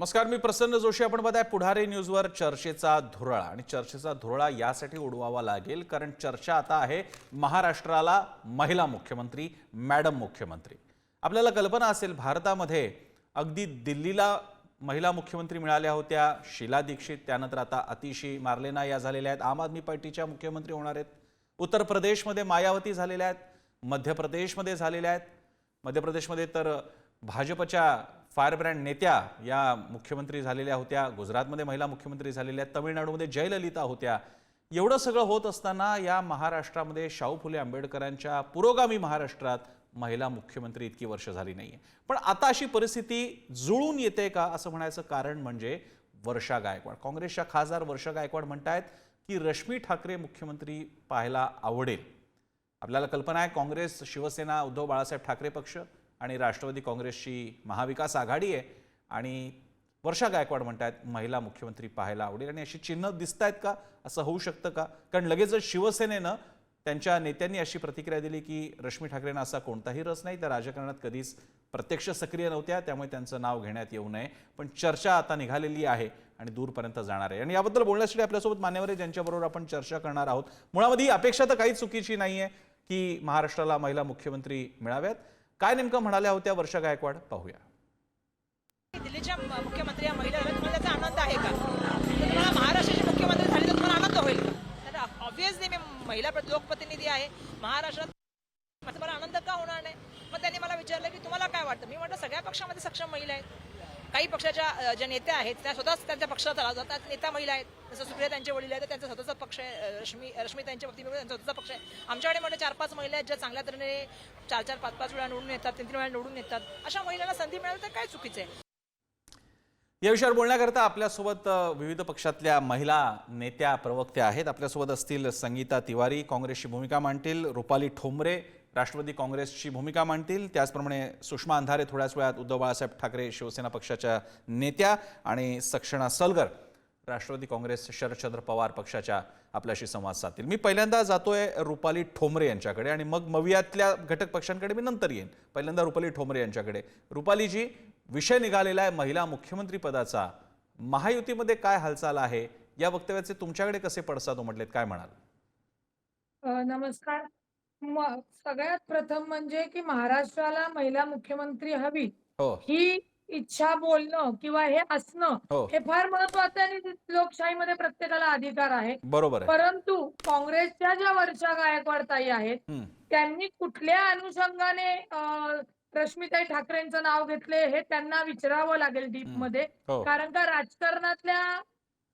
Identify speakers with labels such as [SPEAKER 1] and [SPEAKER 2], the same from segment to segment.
[SPEAKER 1] नमस्कार मी प्रसन्न जोशी. आपण बघाय पुढारी न्यूजवर चर्चेचा धुरळा. आणि चर्चेचा धुरळा यासाठी उडवावा लागेल कारण चर्चा आता आहे महाराष्ट्राला महिला मुख्यमंत्री मॅडम मुख्यमंत्री. आपल्याला कल्पना असेल भारतामध्ये अगदी दिल्लीला महिला मुख्यमंत्री मिळाल्या होत्या. शीला दीक्षित त्यानंतर आता अतिशी मार्लेना या झालेल्या आहेत. आम आदमी पार्टीच्या मुख्यमंत्री होणार आहेत. उत्तर प्रदेशमध्ये मायावती झालेल्या आहेत. मध्य प्रदेशमध्ये झालेल्या आहेत. मध्य प्रदेशमध्ये तर भाजपच्या फायरब्रँड नेत्या या मुख्यमंत्री झालेल्या होत्या गुजरातमध्ये महिला मुख्यमंत्री झालेल्या तमिळनाडूमध्ये जयललिता होत्या. एवढं सगळं होत असताना या महाराष्ट्रामध्ये शाहू फुले आंबेडकरांच्या पुरोगामी महाराष्ट्रात महिला मुख्यमंत्री इतकी वर्ष झाली नाहीये. पण आता अशी परिस्थिती जुळून येते का असं म्हणायचं कारण म्हणजे वर्षा गायकवाड. काँग्रेसच्या खासदार वर्षा गायकवाड म्हणतायत की रश्मी ठाकरे मुख्यमंत्री पाहायला आवडेल. आपल्याला कल्पना आहे काँग्रेस शिवसेना उद्धव बाळासाहेब ठाकरे पक्ष आणि राष्ट्रवादी काँग्रेसची महाविकास आघाडी आहे आणि वर्षा गायकवाड म्हणतायत महिला मुख्यमंत्री पाहायला आवडेल. आणि अशी चिन्ह दिसत आहेत का? असं होऊ शकतं का? कारण लगेचच शिवसेनेनं त्यांच्या नेत्यांनी अशी प्रतिक्रिया दिली की रश्मी ठाकरेंना असा कोणताही रस नाही. त्या राजकारणात कधीच प्रत्यक्ष सक्रिय नव्हत्या. त्यामुळे त्यांचं नाव घेण्यात येऊ नये. पण चर्चा आता निघालेली आहे आणि दूरपर्यंत जाणार आहे. आणि याबद्दल बोलण्यासाठी आपल्यासोबत मान्यवर आहे. ज्यांच्याबरोबर आपण चर्चा करणार आहोत. मुळामध्ये ही अपेक्षा तर काही चुकीची नाही आहे की महाराष्ट्राला महिला मुख्यमंत्री मिळाव्यात. काय नेमकं म्हणाल्या होत्या वर्षा गायकवाड? पाहूया.
[SPEAKER 2] दिल्लीच्या मुख्यमंत्री या महिला तुम्हाला त्याचा आनंद आहे का? तुम्हाला महाराष्ट्राचे मुख्यमंत्री झाले तर तुम्हाला आनंद होईल का? ऑब्व्हियसली मी महिला लोकप्रतिनिधी आहे. महाराष्ट्रात मला आनंद का होणार नाही? मग त्यांनी मला विचारलं की तुम्हाला काय वाटतं? मी म्हटलं सगळ्या पक्षामध्ये सक्षम महिला आहेत. काही पक्षाच्या ज्या नेत्या आहेत त्या स्वतःच त्यांच्या पक्षात चालवतात जातात. नेता महिला आहेत जसं सुप्रिया त्यांचे वडील आहेत तर त्यांचा स्वतःचा पक्ष आहे. रश्मी रश्मी त्यांच्या वक्ती त्यांचा स्वतःचा पक्ष आहे. आमच्याकडे म्हणजे चार पाच महिला आहेत ज्या चांगल्या तऱ्हेने चार चार पाच पाच वेळा निवडून येतात तीन तीन वेळा निवडून येतात. अशा महिलांना संधी मिळाली तर काय चुकीचं आहे?
[SPEAKER 1] या विषयावर बोलण्याकरता आपल्यासोबत विविध पक्षातल्या महिला नेत्या प्रवक्त्या आहेत. आपल्यासोबत असतील संगीता तिवारी काँग्रेसची भूमिका मांडतील रुपाली ठोंबरे राष्ट्रवादी काँग्रेसची भूमिका मांडतील. त्याचप्रमाणे सुषमा अंधारे थोड्याच वेळात उद्धव बाळासाहेब ठाकरे शिवसेना पक्षाच्या नेत्या आणि सक्षणा सलगर राष्ट्रवादी काँग्रेस शरदचंद्र पवार पक्षाच्या आपल्याशी संवाद साधतील. मी पहिल्यांदा जातोय रुपाली ठोंबरे यांच्याकडे आणि मग मवियातल्या घटक पक्षांकडे मी नंतर येईन. पहिल्यांदा रुपाली ठोंबरे यांच्याकडे. रुपालीजी विषय निघालेला आहे. महिला मुख्यमंत्री पदाचा महायुतीमध्ये काय हालचाल आहे? या वक्तव्याचे तुमच्याकडे कसे पडसाद उमटलेत? काय म्हणाल?
[SPEAKER 3] नमस्कार. सगळ्यात प्रथम म्हणजे की महाराष्ट्राला महिला मुख्यमंत्री हवी
[SPEAKER 1] हो.
[SPEAKER 3] ही इच्छा बोलणं किंवा हे असणं
[SPEAKER 1] हो.
[SPEAKER 3] हे फार महत्वाचं आहे आणि लोकशाहीमध्ये प्रत्येकाला अधिकार आहे.
[SPEAKER 1] बरोबर आहे.
[SPEAKER 3] परंतु काँग्रेसच्या ज्या वर्षा गायकवाड ताई आहेत
[SPEAKER 1] हम्म,
[SPEAKER 3] त्यांनी कुठल्या अनुषंगाने अ, रश्मिताई ठाकरेंचं नाव घेतले हे त्यांना विचारावं लागेल डीप
[SPEAKER 1] हम्म.
[SPEAKER 3] मध्ये
[SPEAKER 1] हो.
[SPEAKER 3] कारण का राजकारणातल्या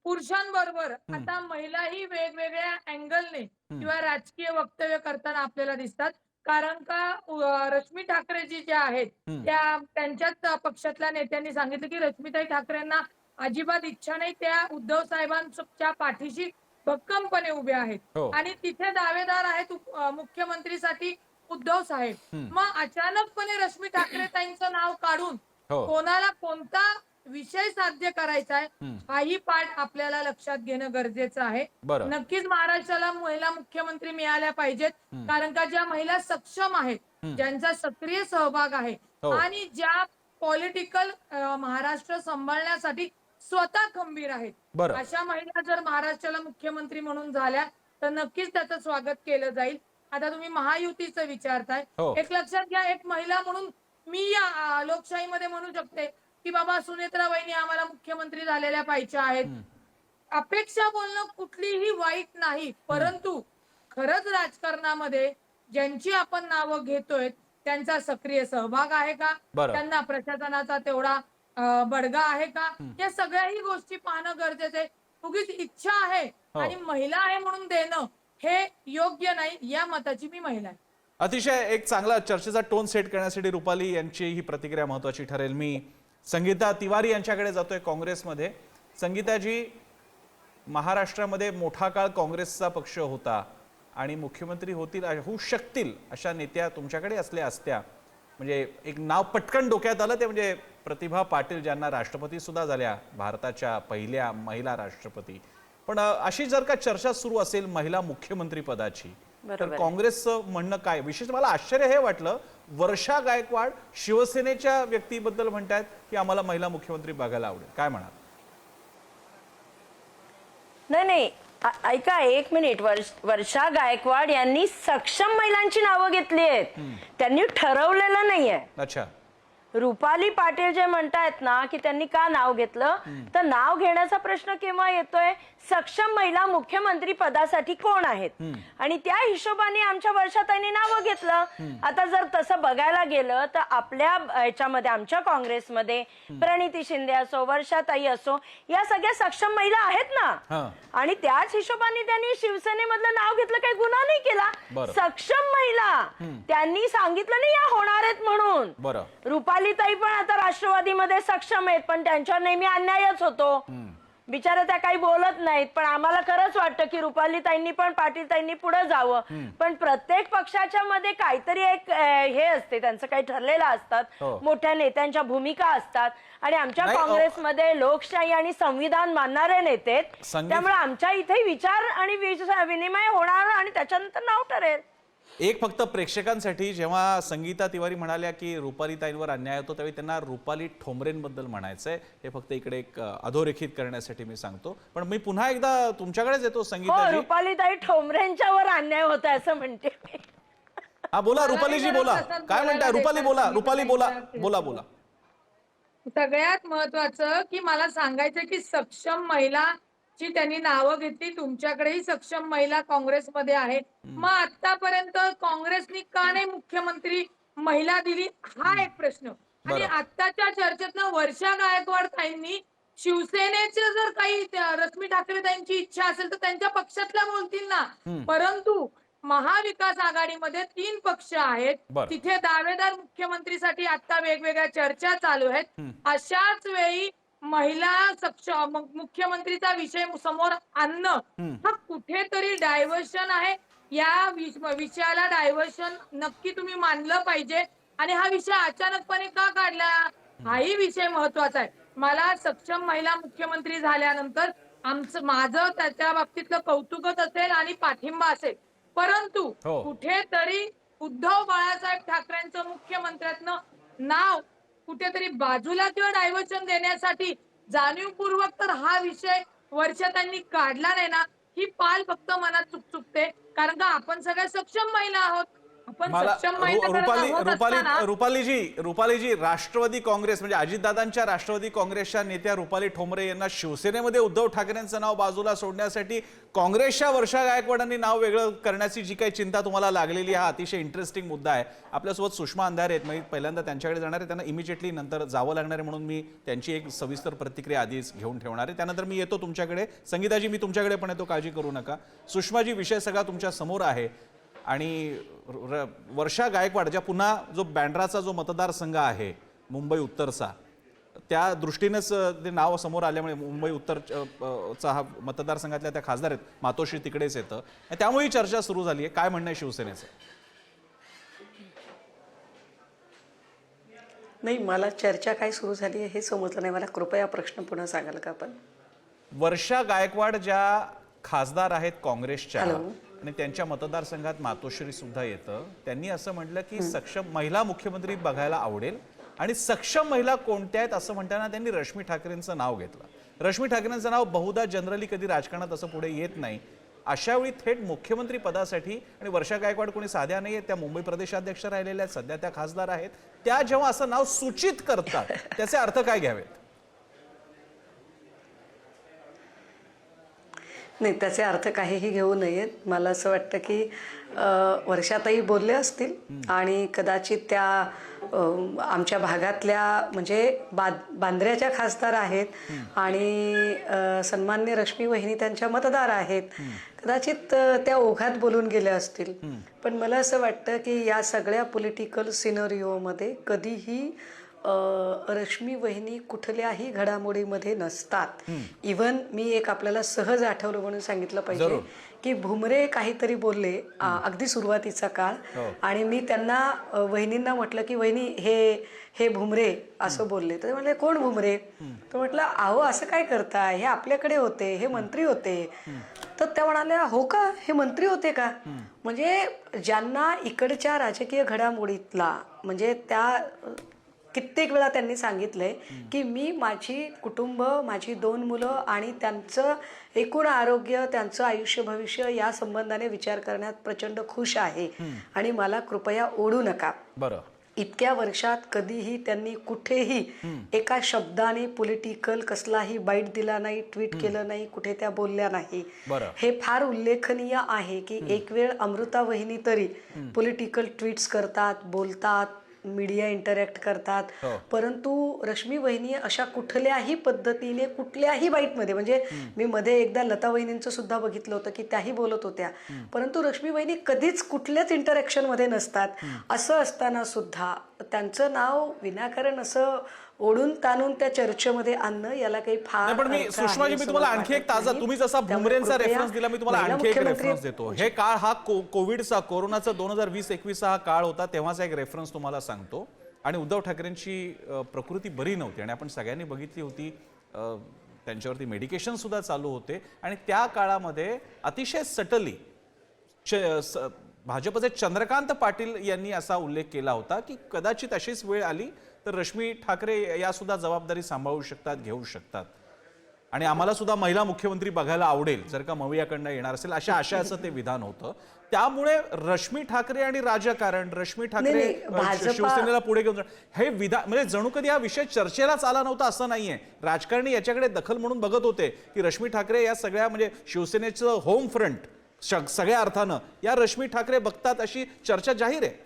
[SPEAKER 3] पुरुषांबरोबर. आता महिलाही वेगवेगळ्या अँगलने. किंवा राजकीय वक्तव्य करताना आपल्याला दिसतात कारण का रश्मी ठाकरेजी ज्या आहेत. त्या त्यांच्याच पक्षातल्या नेत्यांनी सांगितलं की रश्मिताई ठाकरेंना अजिबात इच्छा नाही त्या उद्धव साहेबांच्या पाठीशी भक्कमपणे उभ्या आहेत
[SPEAKER 1] हो
[SPEAKER 3] आणि तिथे दावेदार आहेत मुख्यमंत्रीसाठी उद्धव साहेब. मग अचानकपणे रश्मी ठाकरे ताईंचं नाव काढून
[SPEAKER 1] हो
[SPEAKER 3] कोणाला कोणता विषय साध्य करायचा आहे हाही पाठ आपल्याला लक्षात घेणं गरजेचं आहे. नक्कीच महाराष्ट्राला महिला मुख्यमंत्री मिळाल्या पाहिजेत. कारण का ज्या महिला सक्षम आहेत. ज्यांचा सक्रिय सहभाग आहे
[SPEAKER 1] हो.
[SPEAKER 3] आणि ज्या पॉलिटिकल महाराष्ट्र सांभाळण्यासाठी स्वतः खंबीर आहेत. अशा महिला जर महाराष्ट्राला मुख्यमंत्री म्हणून झाल्या तर नक्कीच त्याचं स्वागत केलं जाईल. आता तुम्ही महायुतीचं विचारताय.
[SPEAKER 1] हो.
[SPEAKER 3] एक लक्षात घ्या एक महिला म्हणून मी या लोकशाहीमध्ये म्हणू शकते. की बाबा सुनेत्रा वहिनी आम्हाला मुख्यमंत्री झालेल्या पाहिजे आहेत. अपेक्षा बोलणं कुठलीही वाईट नाही. परंतु खरंच राजकारणामध्ये ज्यांची आपण नावं घेतोय त्यांचा सक्रिय सहभाग आहे का? त्यांना प्रशासनाचा तेवढा बडगा आहे का. या सगळ्याही गोष्टी पाहणं गरजेचं आहे. उगीच इच्छा आहे
[SPEAKER 1] हो.
[SPEAKER 3] आणि महिला आहे म्हणून देणं हे योग्य नाही या मताची मी महिला आहे.
[SPEAKER 1] अतिशय एक चांगला चर्चेचा टोन सेट करण्यासाठी रुपाली यांची ही प्रतिक्रिया महत्वाची ठरेल. मी संगीता तिवारी यांच्याकडे जातोय काँग्रेसमध्ये. संगीताजी महाराष्ट्रामध्ये मोठा काळ काँग्रेसचा पक्ष होता आणि मुख्यमंत्री होतील होऊ शकतील अशा नेत्या तुमच्याकडे असल्या असत्या. म्हणजे एक नाव पटकन डोक्यात आलं ते म्हणजे प्रतिभा पाटील ज्यांना राष्ट्रपती सुद्धा झाल्या भारताच्या पहिल्या महिला राष्ट्रपती. पण अशी जर का चर्चा सुरू असेल महिला मुख्यमंत्री पदाची तर. काँग्रेसचं म्हणणं काय? विशेष मला आश्चर्य हे वाटलं. वर्षा गायकवाड शिवसेनेच्या व्यक्तीबद्दल म्हणतात की आम्हाला महिला मुख्यमंत्री बघायला आवडेल. काय म्हणाल?
[SPEAKER 4] नाही नाही. ऐका एक मिनिट. वर्ष वर्षा गायकवाड यांनी सक्षम महिलांची नावं घेतली आहेत. त्यांनी ठरवलेलं नाहीये.
[SPEAKER 1] अच्छा.
[SPEAKER 4] रुपाली पाटील जे म्हणतायत ना की त्यांनी का नाव घेतलं? तर नाव घेण्याचा प्रश्न केव्हा येतोय? सक्षम महिला मुख्यमंत्री पदासाठी कोण आहेत? आणि त्या हिशोबाने आमच्या वर्षाताईंनी नावं घेतलं. आता जर तसं बघायला गेलं तर आपल्या ह्याच्यामध्ये आमच्या काँग्रेसमध्ये प्रणिती शिंदे असो वर्षाताई असो या सगळ्या सक्षम महिला आहेत. ना? आणि त्याच हिशोबाने त्यांनी शिवसेनेमधलं नाव घेतलं काही गुन्हा नाही केला. सक्षम महिला त्यांनी सांगितलं नाही या होणार आहेत म्हणून. रुपालीताई पण आता राष्ट्रवादीमध्ये सक्षम आहेत पण त्यांच्यावर नेहमी अन्यायच होतो. बिचारा त्या काही बोलत नाहीत पण आम्हाला खरंच वाटतं की रुपालीताईंनी पण पाटीलताईंनी पुढे जावं पण प्रत्येक पक्षाच्या मध्ये काहीतरी एक अं, हे असते त्यांचं काही ठरलेलं
[SPEAKER 1] हो.
[SPEAKER 4] असतात मोठ्या नेत्यांच्या भूमिका असतात आणि आमच्या
[SPEAKER 1] नाही.
[SPEAKER 4] काँग्रेसमध्ये लोकशाही आणि संविधान मानणारे नेते आहेत.
[SPEAKER 1] संगीत-
[SPEAKER 4] त्यामुळे आमच्या इथे विचार आणि विच- विनिमय होणार आणि त्याच्यानंतर नाव ठरेल
[SPEAKER 1] एक फक्त प्रेक्षकांसाठी जेव्हा संगीता तिवारी म्हणाल्या की रुपालीताईंवर अन्याय होतो त्यावेळी त्यांना रुपाली ठोंबरेंबद्दल म्हणायचंय. हे फक्त इकडे एक अधोरेखित करण्यासाठी मी सांगतो. पण मी पुन्हा एकदा तुमच्याकडेच येतो
[SPEAKER 4] हो
[SPEAKER 1] संगीताजी
[SPEAKER 4] रुपालीताई ठोंबरेंच्यावर अन्याय होत आहे असं म्हणते मी.
[SPEAKER 1] हा बोला रुपालीजी बोला. काय म्हणताय? रुपाली बोला रुपाली बोला. बोला बोला.
[SPEAKER 3] सगळ्यात महत्वाचं की मला सांगायचं की सक्षम महिला ची त्यांनी नावं घेतली तुमच्याकडेही सक्षम महिला काँग्रेसमध्ये आहे. मग आतापर्यंत काँग्रेसनी का नाही मुख्यमंत्री महिला दिली? हा एक प्रश्न. आणि
[SPEAKER 1] बरं.
[SPEAKER 3] आत्ताच्या चर्चेतनं वर्षा गायकवाड ताईंनी शिवसेनेचे जर काही रश्मी ठाकरे ताईंची इच्छा असेल तर त्यांच्या पक्षातल्या बोलतील ना. परंतु महाविकास आघाडीमध्ये तीन पक्ष आहेत. तिथे दावेदार मुख्यमंत्रीसाठी आता वेगवेगळ्या चर्चा चालू आहेत. अशाच वेळी महिला सक्षम मुख्यमंत्रीचा विषय समोर आणणं हा कुठेतरी डायव्हर्शन आहे. या विष- विषयाला डायव्हर्शन नक्की तुम्ही मानलं पाहिजे. आणि हा विषय अचानकपणे का काढला? हाही विषय महत्त्वाचा आहे. मला सक्षम महिला मुख्यमंत्री झाल्यानंतर आमचं माझं त्याच्या बाबतीतलं कौतुकच असेल आणि पाठिंबा असेल. परंतु
[SPEAKER 1] हो.
[SPEAKER 3] कुठेतरी उद्धव बाळासाहेब ठाकरेंचं मुख्यमंत्र्यातनं नाव कुठेतरी बाजूला किंवा डायव्हर्शन देण्यासाठी जाणीवपूर्वक तर हा विषय वर्षातांनी काढला नाही ना ही पाल फक्त मनात चुकचुकते. कारण का आपण सगळ्या सक्षम महिला आहोत.
[SPEAKER 1] मला
[SPEAKER 3] सक्षम
[SPEAKER 1] रु-
[SPEAKER 3] महिला करत
[SPEAKER 1] रुपाली
[SPEAKER 3] आहोत
[SPEAKER 1] रुपाली
[SPEAKER 3] असताना
[SPEAKER 1] रुपालीजी रुपालीजी राष्ट्रवादी काँग्रेस म्हणजे अजितदादांच्या राष्ट्रवादी काँग्रेसच्या नेत्या रुपाली ठोंबरे यांना शिवसेनेमध्ये उद्धव ठाकरेंचं नाव बाजूला सोडण्यासाठी काँग्रेसच्या वर्षा गायकवाडांनी नाव वेगळं करण्याची जी काही चिंता तुम्हाला लागलेली हा अतिशय इंटरेस्टिंग मुद्दा आहे. आपल्यासोबत सुषमा अंधारे आहेत मी पहिल्यांदा त्यांच्याकडे जाणार आहे. त्यांना इमिजिएटली नंतर जावं लागणार आहे म्हणून मी त्यांची एक सविस्तर प्रतिक्रिया आधीच घेऊन ठेवणार आहे. त्यानंतर मी येतो तुमच्याकडे. संगीताजी मी तुमच्याकडे पण येतो काळजी करू नका. सुषमाजी विषय सगळा तुमच्यासमोर आहे. आणि वर्षा गायकवाड ज्या पुन्हा जो बँड्राचा जो मतदारसंघ आहे मुंबई उत्तरचा त्या दृष्टीनेच ते नाव समोर आल्यामुळे मुंबई उत्तर चा हा मतदारसंघातल्या त्या खासदार आहेत मातोश्री तिकडेच येतं. त्यामुळे चर्चा सुरू झाली आहे. काय म्हणणं आहे शिवसेनेचं?
[SPEAKER 5] नाही मला चर्चा काय सुरू झाली आहे हे समजलं नाही. मला कृपया प्रश्न पुन्हा सांगाल का आपण?
[SPEAKER 1] वर्षा गायकवाड ज्या खासदार आहेत काँग्रेसच्या. आणि त्यांच्या मतदारसंघात मातोश्री सुद्धा येतं. त्यांनी असं म्हटलं की सक्षम महिला मुख्यमंत्री बघायला आवडेल आणि सक्षम महिला कोणत्या आहेत असं म्हणताना त्यांनी रश्मी ठाकरेंचं नाव घेतलं. रश्मी ठाकरेंचं नाव बहुधा जनरली कधी राजकारणात असं पुढे येत नाही. अशा वेळी थेट मुख्यमंत्री पदासाठी आणि वर्षा गायकवाड कोणी साध्या नाही आहेत त्या मुंबई प्रदेशाध्यक्ष राहिलेल्या आहेत सध्या त्या खासदार आहेत. त्या जेव्हा असं नाव सूचित करतात त्याचे अर्थ काय घ्यावेत?
[SPEAKER 5] नाही त्याचे अर्थ काहीही घेऊ नयेत. मला असं वाटतं की अ, वर्षाताई बोलले असतील आणि कदाचित त्या आमच्या भागातल्या म्हणजे बा बांद्र्याच्या खासदार आहेत आणि सन्मान्य रश्मी वहिनी त्यांच्या मतदार आहेत. कदाचित त्या ओघात बोलून गेल्या असतील. पण मला असं वाटतं की या सगळ्या पॉलिटिकल सिनरिओमध्ये कधीही रश्मी वहिनी कुठल्याही घडामोडीमध्ये नसतात. इव्हन मी एक आपल्याला सहज आठवलं म्हणून सांगितलं पाहिजे. की भुमरे काहीतरी बोलले अगदी सुरुवातीचा काळ.
[SPEAKER 1] हो.
[SPEAKER 5] आणि मी त्यांना वहिनींना म्हटलं की वहिनी हे हे भुमरे असं बोलले. तर म्हटले कोण भुमरे? तर म्हटलं अहो असं काय करताय हे आपल्याकडे होते हे मंत्री होते. तर त्या म्हणाल्या हो का? हे मंत्री होते का? म्हणजे ज्यांना इकडच्या राजकीय घडामोडीतला म्हणजे त्या कित्येक वेळा त्यांनी सांगितलंय की मी माझी कुटुंब माझी दोन मुलं आणि त्यांचं एकूण आरोग्य त्यांचं आयुष्य भविष्य या संबंधाने विचार करण्यात प्रचंड खुश आहे. आणि मला कृपया ओढू नका.
[SPEAKER 1] बरं.
[SPEAKER 5] इतक्या वर्षात कधीही त्यांनी कुठेही एका शब्दाने पॉलिटिकल कसलाही बाईट दिला नाही ट्विट केलं नाही कुठे त्या बोलल्या नाही. हे फार उल्लेखनीय आहे की एक वेळ अमृता वहिनी तरी पॉलिटिकल ट्विट्स करतात बोलतात मीडिया इंटरॅक्ट करतात.
[SPEAKER 1] हो.
[SPEAKER 5] परंतु रश्मी वहिनी अशा कुठल्याही पद्धतीने कुठल्याही बाईटमध्ये म्हणजे मी मध्ये एकदा लता वहिनींचं सुद्धा बघितलं होतं की त्याही बोलत होत्या. परंतु रश्मी वहिनी कधीच कुठल्याच इंटरॅक्शनमध्ये नसतात. असं असताना सुद्धा त्यांचं नाव विनाकारण असं ओढून ताणून त्या चर्चेमध्ये आणणं याला काही फार
[SPEAKER 1] पण मी सुषमाजी मी तुम्हाला आणखी एक ताजा. तुम्ही जसा भुमरेंचा रेफरन्स दिला मी तुम्हाला
[SPEAKER 5] महिला
[SPEAKER 1] आणखी एक रेफरन्स देतो. हे काळ हा कोविडचा कोरोनाचा दोन हजार वीस एकवीसचा हा काळ होता तेव्हाचा एक रेफरन्स तुम्हाला सांगतो. आणि उद्धव ठाकरेंची प्रकृती बरी नव्हती आणि आपण सगळ्यांनी बघितली होती त्यांच्यावरती मेडिकेशन सुद्धा चालू होते. आणि त्या काळामध्ये अतिशय सटली भाजपचे चंद्रकांत पाटील यांनी असा उल्लेख केला होता की कदाचित अशीच वेळ आली तर रश्मी ठाकरे या सुद्धा जबाबदारी सांभाळू शकतात घेऊ शकतात. आणि आम्हाला सुद्धा महिला मुख्यमंत्री बघायला आवडेल जर का मवियाकडनं येणार असेल अशा आशयाचं ते विधान होतं. त्यामुळे रश्मी ठाकरे आणि राजकारण रश्मी ठाकरे शिवसेनेला पुढे घेऊन हे विधान म्हणजे जणू कधी हा विषय चर्चेलाच आला नव्हता असं नाहीये. राजकारणी याच्याकडे दखल म्हणून बघत होते की रश्मी ठाकरे या सगळ्या म्हणजे शिवसेनेचं होम फ्रंट सगळ्या अर्थानं या रश्मी ठाकरे बघतात अशी चर्चा जाहीर आहे.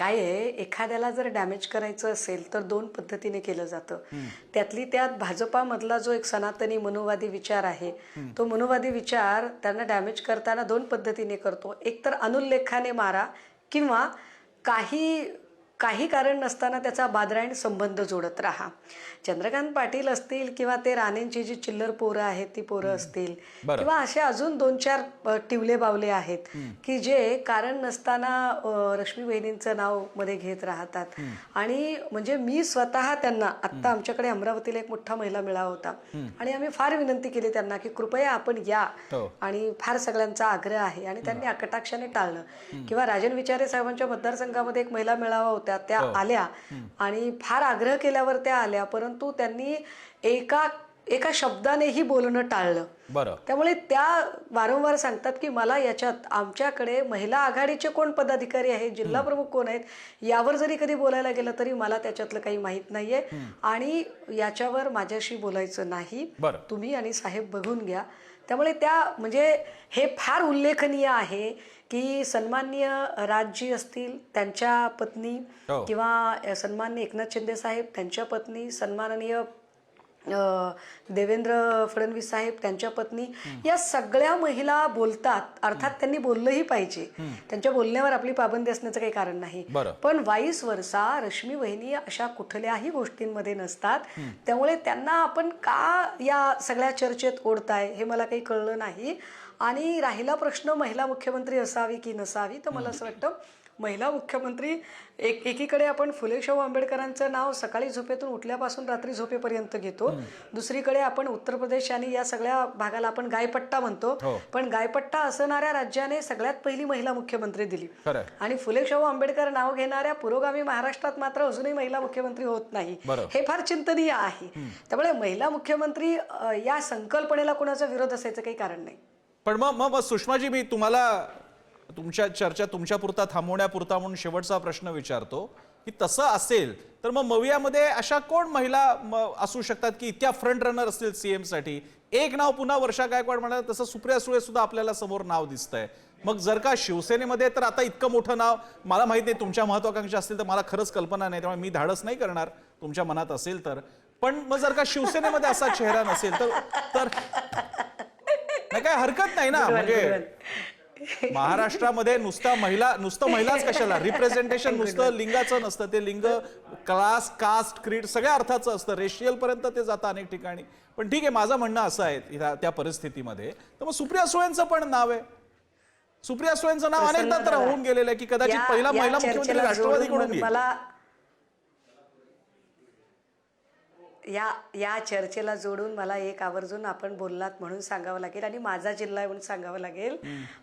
[SPEAKER 5] काय आहे एखाद्याला जर डॅमेज करायचं असेल तर दोन पद्धतीने केलं जातं. त्यातली त्यात भाजपामधला जो एक सनातनी मनोवादी विचार आहे तो मनोवादी विचार त्यांना डॅमेज करताना दोन पद्धतीने करतो. एक तर अनुल्लेखाने मारा किंवा काही काही कारण नसताना त्याचा बादरायण संबंध जोडत राहा. चंद्रकांत पाटील असतील किंवा ते राणेंची जी चिल्लर पोरं आहेत ती पोरं असतील. किंवा असे अजून दोन चार टिवले बावले आहेत की जे कारण नसताना रश्मी वहिनींचं नावमध्ये घेत राहतात. आणि म्हणजे मी स्वतः त्यांना आत्ता आमच्याकडे अमरावतीला एक मोठा महिला मेळावा होता. आणि आम्ही फार विनंती केली त्यांना की कृपया आपण या
[SPEAKER 1] हो.
[SPEAKER 5] आणि फार सगळ्यांचा आग्रह आहे. आणि त्यांनी अकटाक्षाने टाळलं. किंवा राजन विचारे साहेबांच्या मतदारसंघामध्ये एक महिला मेळावा होता. त्या आल्या. आणि फार आग्रह केल्यावर त्या आल्या परंतु त्यांनी एका एका शब्दानेही बोलणं टाळलं.
[SPEAKER 1] बरं.
[SPEAKER 5] त्यामुळे त्या वारंवार सांगतात की मला याच्यात आमच्याकडे महिला आघाडीचे कोण पदाधिकारी आहेत जिल्हा प्रमुख कोण आहेत यावर जरी कधी बोलायला गेलं तरी मला त्याच्यातलं काही माहीत नाहीये. आणि याच्यावर माझ्याशी बोलायचं नाही. तुम्ही आणि साहेब बघून घ्या. त्यामुळे त्या म्हणजे हे फार उल्लेखनीय आहे की सन्माननीय राजजी असतील त्यांच्या पत्नी
[SPEAKER 1] हो.
[SPEAKER 5] किंवा सन्माननीय एकनाथ शिंदे साहेब त्यांच्या पत्नी सन्माननीय देवेंद्र फडणवीस साहेब त्यांच्या पत्नी या सगळ्या महिला बोलतात. अर्थात त्यांनी बोललंही पाहिजे. त्यांच्या बोलण्यावर आपली पाबंदी असण्याचं काही कारण नाही. पण वाईस वर्षा रश्मी वहिनी अशा कुठल्याही गोष्टींमध्ये नसतात. त्यामुळे त्यांना आपण का या सगळ्या चर्चेत ओढताय हे मला काही कळलं नाही. आणि राहिला प्रश्न महिला मुख्यमंत्री असावी की नसावी तर मला असं वाटतं महिला मुख्यमंत्री एक एकीकडे आपण फुले शाहू आंबेडकरांचं नाव सकाळी झोपेतून उठल्यापासून रात्री झोपेपर्यंत घेतो. दुसरीकडे आपण उत्तर प्रदेश आणि या सगळ्या भागाला आपण गायपट्टा म्हणतो.
[SPEAKER 1] हो.
[SPEAKER 5] पण गायपट्टा असणाऱ्या राज्याने सगळ्यात पहिली महिला मुख्यमंत्री दिली. आणि फुले शाहू आंबेडकर नाव घेणाऱ्या पुरोगामी महाराष्ट्रात मात्र अजूनही महिला मुख्यमंत्री होत नाही. हे फार चिंतनीय आहे. त्यामुळे महिला मुख्यमंत्री या संकल्पनेला कोणाचा विरोध असायचं काही कारण नाही.
[SPEAKER 1] पण मग मग सुषमाजी मी तुम्हाला तुमच्या चर्चा तुमच्या पुरता थांबवण्यापुरता म्हणून शेवटचा प्रश्न विचारतो की तसं असेल तर मग मवियामध्ये अशा कोण महिला असू शकतात की इतक्या फ्रंट रनर असतील सीएमसाठी? एक नाव पुन्हा वर्षा गायकवाड म्हणाल तसं सुप्रिया सुळे सुद्धा आपल्याला समोर नाव दिसतंय. मग जर का शिवसेनेमध्ये तर आता इतकं मोठं नाव मला माहीत नाही तुमच्या महत्वाकांक्षा असतील तर मला खरंच कल्पना नाही त्यामुळे मी धाडस नाही करणार तुमच्या मनात असेल तर. पण मग जर का शिवसेनेमध्ये असा चेहरा नसेल तर नाही काय हरकत नाही ना म्हणजे. महाराष्ट्रामध्ये नुसता महिला नुसतं महिलाच कशाला? रिप्रेझेंटेशन नुसतं लिंगाचं नसतं. ते लिंग क्लास कास्ट क्रीड सगळ्या अर्थाचं असतं. रेशियल पर्यंत ते जातं अनेक ठिकाणी. पण ठीक आहे माझं म्हणणं असं आहे त्या- परिस्थितीमध्ये. तर मग सुप्रिया सुळेंचं पण नाव आहे. सुप्रिया सुळेंचं नाव अनेकदा तर होऊन गेलेलं आहे की कदाचित पहिला महिला मुख्यमंत्री राष्ट्रवादीकडून
[SPEAKER 5] मला या या चर्चेला जोडून मला एक आवर्जून आपण बोललात म्हणून सांगावं लागेल आणि माझा जिल्हा आहे म्हणून सांगावं लागेल.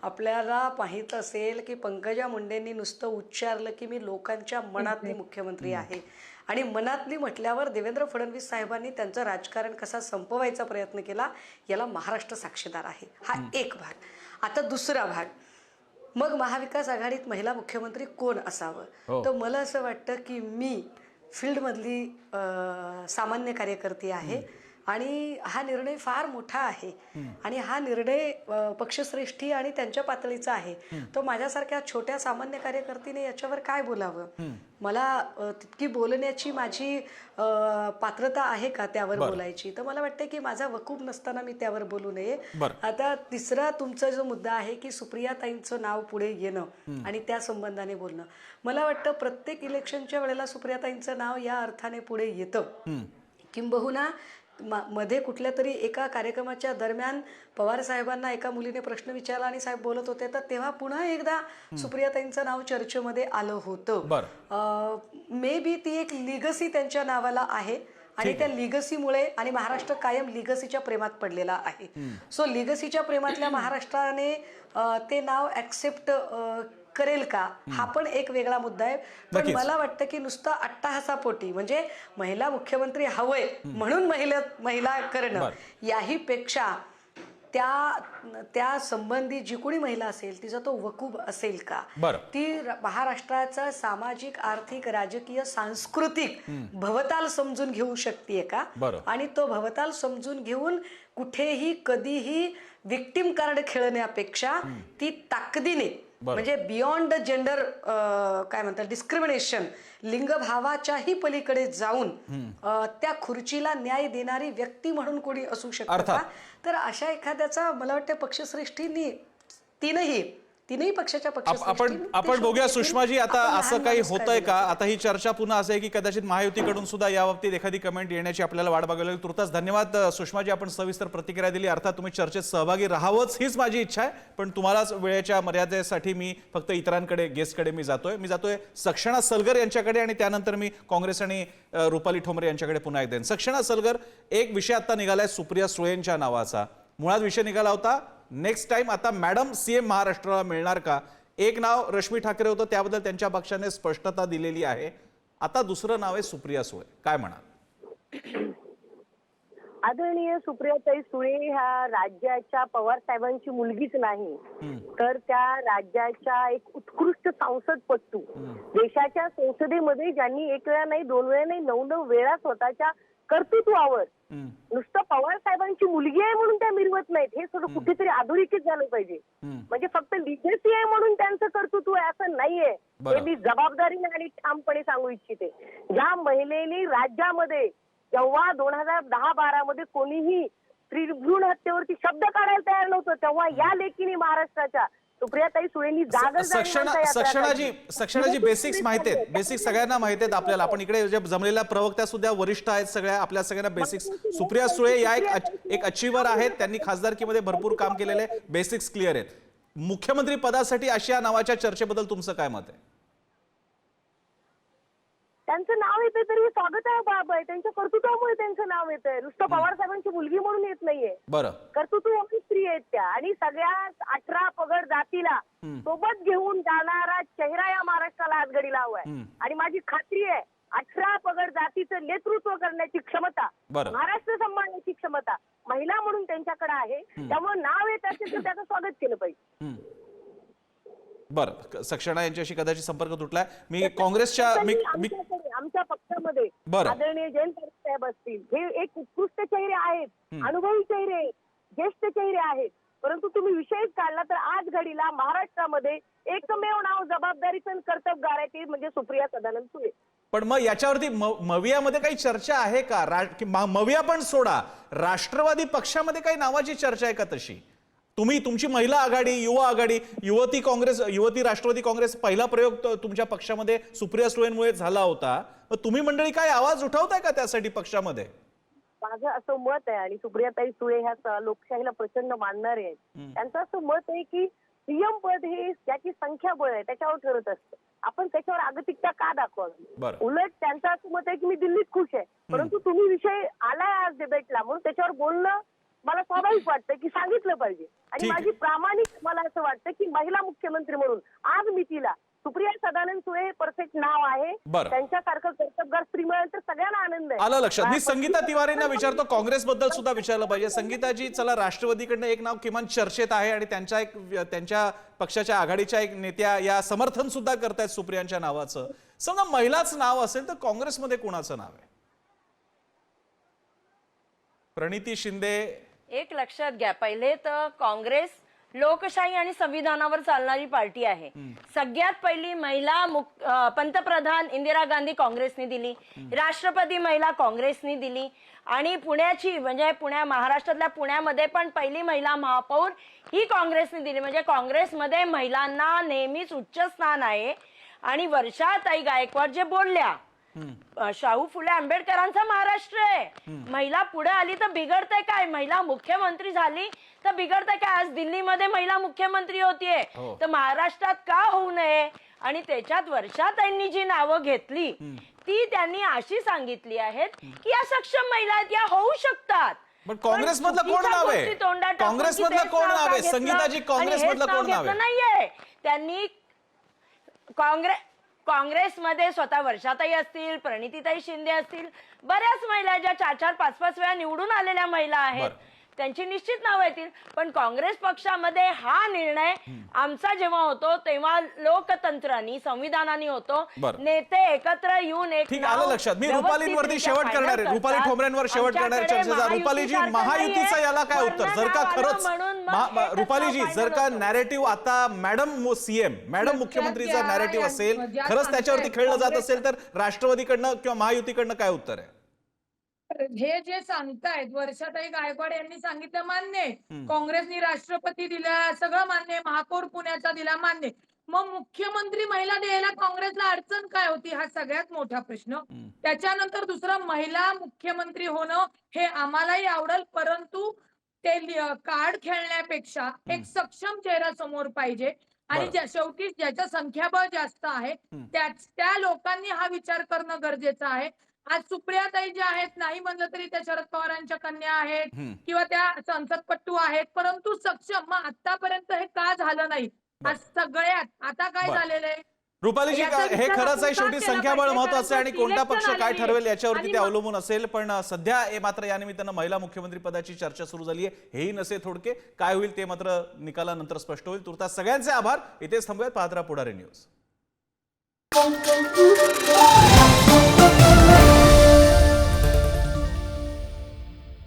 [SPEAKER 5] आपल्याला माहीत असेल की पंकजा मुंडेंनी नुसतं उच्चारलं की मी लोकांच्या मनातली मुख्यमंत्री आहे. आणि मनातली म्हटल्यावर देवेंद्र फडणवीस साहेबांनी त्यांचं राजकारण कसा संपवायचा प्रयत्न केला याला महाराष्ट्र साक्षीदार आहे. हा एक भाग. आता दुसरा भाग. मग महाविकास आघाडीत महिला मुख्यमंत्री कोण असावं?
[SPEAKER 1] हो.
[SPEAKER 5] तर मला असं वाटतं की मी फील्डमधली सामान्य कार्यकर्ती आहे. आणि हा निर्णय फार मोठा आहे. आणि हा निर्णय पक्षश्रेष्ठी आणि त्यांच्या पातळीचा आहे. तो माझ्यासारख्या छोट्या सामान्य कार्यकर्तीने याच्यावर काय बोलावं? मला तितकी बोलण्याची माझी पात्रता आहे का त्यावर बोलायची? तर मला वाटतं की माझा वकूब नसताना मी त्यावर बोलू नये. आता तिसरा तुमचा जो मुद्दा आहे की सुप्रियाताईंचं नाव पुढे येणं आणि त्या संबंधाने बोलणं. मला वाटतं प्रत्येक इलेक्शनच्या वेळेला सुप्रियाताईंचं नाव या अर्थाने पुढे येतं. किंबहुना म- मध्ये कुठल्या तरी एका कार्यक्रमाच्या दरम्यान पवार साहेबांना एका मुलीने प्रश्न विचारला आणि साहेब बोलत होते तर तेव्हा पुन्हा एकदा सुप्रियाताईंचं नाव चर्चेमध्ये आलं होतं. मे बी ती एक लिगसी त्यांच्या नावाला आहे आणि त्या लिगसीमुळे आणि महाराष्ट्र कायम लिगसीच्या प्रेमात पडलेला आहे. सो लिगसीच्या प्रेमातल्या महाराष्ट्राने ते ऍक्सेप्ट ऍक्सेप्ट करेल का हा पण एक वेगळा मुद्दा आहे पण. मला वाटतं की नुसतं अट्टाहासापोटी म्हणजे महिला मुख्यमंत्री हवंय म्हणून महिला महिला करणं. याही पेक्षा त्या त्या संबंधी जी कोणी महिला असेल तिचा तो वकूब असेल का. ती महाराष्ट्राचा सामाजिक आर्थिक राजकीय सांस्कृतिक भवताल समजून घेऊ शकते का. आणि तो भवताल समजून घेऊन कुठेही कधीही विक्टिम कार्ड खेळण्यापेक्षा ती ताकदीने. म्हणजे बियॉन्ड जेंडर काय म्हणतात डिस्क्रिमिनेशन लिंगभावाच्याही पलीकडे जाऊन त्या खुर्चीला न्याय देणारी व्यक्ती म्हणून कोणी असू शकतं तर अशा एखाद्याचा मला वाटतं पक्षश्रेष्ठींनी तीनही तीनही पक्षाच्या
[SPEAKER 1] आपण आपण बघूया. सुषमाजी आता असं काही होतंय
[SPEAKER 5] काय
[SPEAKER 1] का आता ही चर्चा पुन्हा असं आहे की कदाचित महायुतीकडून सुद्धा या बाबतीत एखादी कमेंट येण्याची आपल्याला वाट बघावी लागेल. तुर्तास धन्यवाद सुषमाजी आपण सविस्तर प्रतिक्रिया दिली. अर्थात तुम्ही चर्चेत सहभागी राहावंच हीच माझी इच्छा आहे. पण तुम्हालाच वेळेच्या मर्यादेसाठी मी फक्त इतरांकडे गेस्टकडे मी जातोय. मी जातोय सक्षणा सलगर यांच्याकडे आणि त्यानंतर मी काँग्रेस आणि रुपाली ठोंबरे यांच्याकडे पुन्हा एकदा. सक्षणा सलगर एक विषय आता निघालाय सुप्रिया सुळेंच्या नावाचा. मुळात विषय निघाला होता. नेक्स्ट टाइम आता मॅडम सीएम महाराष्ट्राला मिळणार का? एक नाव रश्मी ठाकरे होतं त्याबद्दल त्यांच्या पक्षाने स्पष्टता दिलेली आहे. आता दुसरं नाव आहे सुप्रिया सुळे. काय म्हणाल?
[SPEAKER 6] आदरणीय सुप्रियाताई सुळे ह्या राज्याच्या पवार साहेबांची मुलगीच नाही. तर त्या राज्याच्या एक उत्कृष्ट संसदपटू देशाच्या संसदेमध्ये ज्यांनी एक वेळा नाही दोन वेळा नाही नऊ नऊ वेळा स्वतःच्या कर्तृत्वावर नुसतं पवार साहेबांची मुलगी आहे म्हणून त्या मिरवत नाहीत. हे सगळं कुठेतरी अधोरेखित झालं पाहिजे. म्हणजे फक्त लिगसी आहे म्हणून त्यांचं कर्तृत्व आहे असं नाहीये. हे मी जबाबदारीने आणि ठामपणे सांगू इच्छिते. ज्या महिलेने राज्यामध्ये जेव्हा दोन हजार दहा बारा मध्ये कोणीही स्त्री भ्रूण हत्येवरती शब्द काढायला तयार नव्हतं तेव्हा या लेखीने महाराष्ट्राच्या सुप्रियाताई सुळेंनी जागर
[SPEAKER 1] सक्षणाजी सक्षणाजी बेसिक्स माहिती आहेत. बेसिक्स सगळ्यांना माहिती आहेत आपल्याला. आपण इकडे जे जमलेल्या प्रवक्त्या सुद्धा वरिष्ठ आहेत सगळ्या आपल्या सगळ्यांना बेसिक्स सुप्रिया सुळे या एक एक अचिव्हर आहेत. त्यांनी खासदारकीमध्ये भरपूर काम केलेले. बेसिक्स क्लिअर आहेत. मुख्यमंत्री पदासाठी अशा नावाच्या चर्चेबद्दल तुमचं काय मत आहे?
[SPEAKER 6] त्यांचं नाव येते तरी स्वागत आहे बाब आहे. त्यांच्या कर्तृत्वामुळे त्यांचं नाव येतंय. नुसतं पवार साहेबांची मुलगी म्हणून येत नाहीये.
[SPEAKER 1] बरं.
[SPEAKER 6] कर्तृत्ववादी स्त्री आहेत त्या. आणि सगळ्या अठरा पगड जातीला सोबत घेऊन जाणारा चेहरा या महाराष्ट्राला आज घडीला हवाय आणि माझी खात्री आहे अठरा पगड जातीचं नेतृत्व करण्याची क्षमता. महाराष्ट्र सांभाळण्याची क्षमता महिला म्हणून त्यांच्याकडे आहे. त्यामुळे नाव येत असेल तर त्याचं स्वागत केलं पाहिजे.
[SPEAKER 1] बरं. सक्षणा यांच्याशी कदाचित संपर्क तुटलाय. मी काँग्रेसच्या मी
[SPEAKER 6] आमच्या पक्षामध्ये. आदरणीय जयंत पाटील साहेब असतील हे एक उत्कृष्ट चेहरे आहेत अनुभवी चेहरे ज्येष्ठ चेहरे आहेत. परंतु तुम्ही विषयच काढला तर आज घडीला महाराष्ट्रामध्ये एकमेव नाव जबाबदारीचं कर्तबगार आहे ते म्हणजे सुप्रिया सदानंद सुळे.
[SPEAKER 1] पण मग याच्यावरती मवियामध्ये काही चर्चा आहे का? मविया पण सोडा. राष्ट्रवादी पक्षामध्ये काही नावाची चर्चा आहे का तशी? तुम्ही तुमची महिला आघाडी युवा आघाडी युवती काँग्रेस युवती राष्ट्रवादी काँग्रेस पहिला प्रयोग तुमच्या पक्षामध्ये सुप्रिया सुळेंमुळे झाला होता. मग तुम्ही मंडळी काय आवाज उठवताय का त्यासाठी पक्षामध्ये?
[SPEAKER 6] माझं असं मत आहे आणि सुप्रियाताई सुळे ह्या लोकशाहीला प्रचंड मानणारे आहेत. त्यांचं असं मत आहे की सीएम पद हे ज्याची संख्याबळ आहे त्याच्यावर ठरत असतं. आपण त्याच्यावर आगतिकता का दाखवावी. उलट त्यांचं असं मत आहे की मी दिल्लीत खुश आहे. परंतु तुम्ही विषय आलाय आज डिबेटला म्हणून त्याच्यावर बोलणं मला स्वाभाविक वाटतं की सांगितलं पाहिजे. आणि. माझी प्रामाणिक मला असं वाटतं की महिला मुख्यमंत्री म्हणून आज मितीला सुप्रिया सदानंद सुळे हे परफेक्ट नाव आहे.
[SPEAKER 1] बरं.
[SPEAKER 6] त्यांच्यासारखं कर्तबगार स्त्री मिळालं तर सगळ्यांना आनंद आहे.
[SPEAKER 1] आलं लक्षात. मी संगीता तिवारींना विचारतो काँग्रेसबद्दल सुद्धा विचारलं पाहिजे. संगीताजी चला राष्ट्रवादीकडनं एक नाव किमान चर्चेत आहे आणि त्यांच्या एक त्यांच्या पक्षाच्या आघाडीच्या एक नेत्या या समर्थन सुद्धा करतायत सुप्रियांच्या नावाचं. समजा महिलाच नाव असेल तर काँग्रेसमध्ये कोणाचं नाव आहे? प्रणिती शिंदे.
[SPEAKER 4] एक लक्षात घ्या. पहिले तर काँग्रेस लोकशाही आणि संविधानावर चालणारी पार्टी आहे. सगळ्यात पहिली महिला पंतप्रधान इंदिरा गांधी काँग्रेसने दिली. राष्ट्रपती महिला काँग्रेसने दिली. आणि पुण्याची म्हणजे पुण्या महाराष्ट्रातल्या पुण्यामध्ये पण पहिली महिला महापौर ही काँग्रेसने दिली. म्हणजे काँग्रेसमध्ये महिलांना नेहमीच उच्च स्थान आहे. आणि वर्षाताई गायकवाड जे बोलल्या शाहू फुले आंबेडकरांचा महाराष्ट्र आहे. महिला पुढे आली तर बिघडतंय काय? महिला मुख्यमंत्री झाली तर बिघडतंय काय? आज दिल्लीमध्ये महिला मुख्यमंत्री होतीये.
[SPEAKER 1] हो.
[SPEAKER 4] तर महाराष्ट्रात का होऊ नये? आणि त्याच्यात वर्षाताईंनी जी नावं घेतली ती त्यांनी अशी सांगितली आहेत की या सक्षम महिला आहेत या होऊ शकतात.
[SPEAKER 1] पण काँग्रेसमधलं कोण
[SPEAKER 4] चुकीच्या
[SPEAKER 1] नाव? आहे?
[SPEAKER 4] गोष्टी तोंडात टाकून की
[SPEAKER 1] काँग्रेसमधलं
[SPEAKER 4] तेच
[SPEAKER 1] कोण
[SPEAKER 4] नाव
[SPEAKER 1] आहे? संगीताजी,
[SPEAKER 4] हेच नाव
[SPEAKER 1] कोण नाव
[SPEAKER 4] नाहीये. त्यांनी काँग्रेस काँग्रेसमध्ये स्वतः वर्षाताई असतील प्रणितीताई शिंदे असतील बऱ्याच महिला ज्या चार चार पाच पाच वेळा निवडून आलेल्या महिला आहेत. त्यांची निश्चित नाव येतील पण काँग्रेस पक्षामध्ये हा निर्णय आमचा जेव्हा होतो तेव्हा लोकतंत्राने संविधानाने होतो. नेते एकत्र येऊन एक
[SPEAKER 1] आलं लक्षात मी रुपालींवरती शेवट करणार आहे रुपाली. ठोंबऱ्यांवर शेवट करणार चर्चेचा रुपालीजी महायुतीचं. याला काय उत्तर जर का खरंच रुपालीजी जर का. नॅरेटिव्ह आता मॅडम सीएम मॅडम मुख्यमंत्रीचा नॅरेटिव्ह असेल खरंच त्याच्यावरती खेळलं जात असेल तर राष्ट्रवादीकडनं किंवा महायुतीकडनं काय उत्तर आहे
[SPEAKER 3] हे जे सांगतायत वर्षाताई गायकवाड यांनी सांगितलं मान्य आहे. काँग्रेसनी राष्ट्रपती दिला सगळं मान्य आहे. महापौर पुण्याचा दिला मान्य. मग मुख्यमंत्री महिला द्यायला काँग्रेसला अडचण काय होती? हा सगळ्यात मोठा प्रश्न. त्याच्यानंतर दुसरं महिला मुख्यमंत्री होणं हे आम्हालाही आवडेल परंतु ते कार्ड खेळण्यापेक्षा एक सक्षम चेहरा समोर पाहिजे. आणि. ज्या शेवटी ज्याचं संख्याबळ जास्त आहे त्याच त्या लोकांनी हा विचार करणं गरजेचं आहे. आज सुप्रियाताई ज्या आहेत नाही म्हणलं तरी त्या शरद पवारांच्या कन्या आहेत. किंवा त्या संसदपट्टू आहेत परंतु सक्षम. मग आतापर्यंत हे का झालं नाही? आज सगळ्यात. आता काय. झालेलं आहे?
[SPEAKER 1] रुपालीजी हे खरंच आहे शेवटी संख्याबळ? महत्वाचं आहे आणि कोणता पक्ष काय. ठरवेल याच्यावरती ते अवलंबून असेल पण सध्या हे मात्र या निमित्तानं महिला मुख्यमंत्री पदाची चर्चा सुरू झाली आहे. हेही नसे थोडके. काय होईल ते मात्र निकालानंतर स्पष्ट होईल. तुर्तास सगळ्यांचे आभार. इथेच थांबूयात. पाहत राहा पुढारी न्यूज.